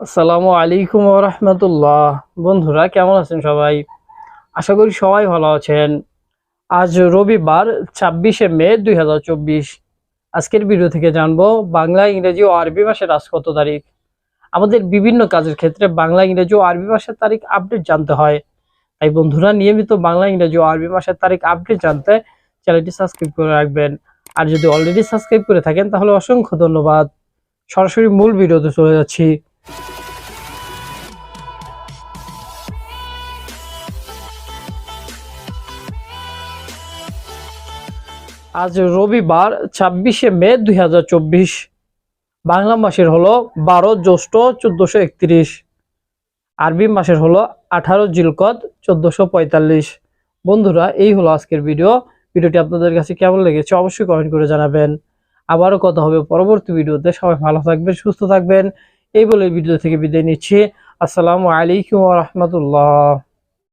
আসসালামু আলাইকুম রহমতুল্লাহ। বন্ধুরা, কেমন আছেন সবাই? আশা করি সবাই ভালো আছেন। আজ রবিবার, ছাব্বিশে মে, দুই হাজার চব্বিশ। আজকের ভিডিও থেকে জানব, বাংলা, ইংরেজি ও আরবি মাসের আজ কত তারিখ? আমাদের বিভিন্ন কাজের ক্ষেত্রে বাংলা, ইংরেজি ও আরবি মাসের তারিখ আপডেট জানতে হয়। তাই বন্ধুরা, নিয়মিত বাংলা, ইংরেজি ও আরবি মাসের তারিখ আপডেট জানতে চ্যানেলটি সাবস্ক্রাইব করে রাখবেন। আর যদি অলরেডি সাবস্ক্রাইব করে থাকেন, তাহলে অসংখ্য ধন্যবাদ। সরাসরি মূল ভিডিওতে চলে যাচ্ছি। আজ রবিবার ছাব্বিশে মে দুই বাংলা মাসের হলো বারো জ্যৈষ্ঠ চোদ্দশো একত্রিশ। আরবি মাসের হলো আঠারো জিলকদ চোদ্দশো পঁয়তাল্লিশ। বন্ধুরা, এই হলো আজকের ভিডিও। ভিডিওটি আপনাদের কাছে কেমন লেগেছে অবশ্যই কমেন্ট করে জানাবেন। আবারও কথা হবে পরবর্তী ভিডিওতে। সবাই ভালো থাকবেন, সুস্থ থাকবেন। এই বলে ভিডিও থেকে বিদায় নিচ্ছি। আসসালামু আলাইকুম রহমতুল্লাহ।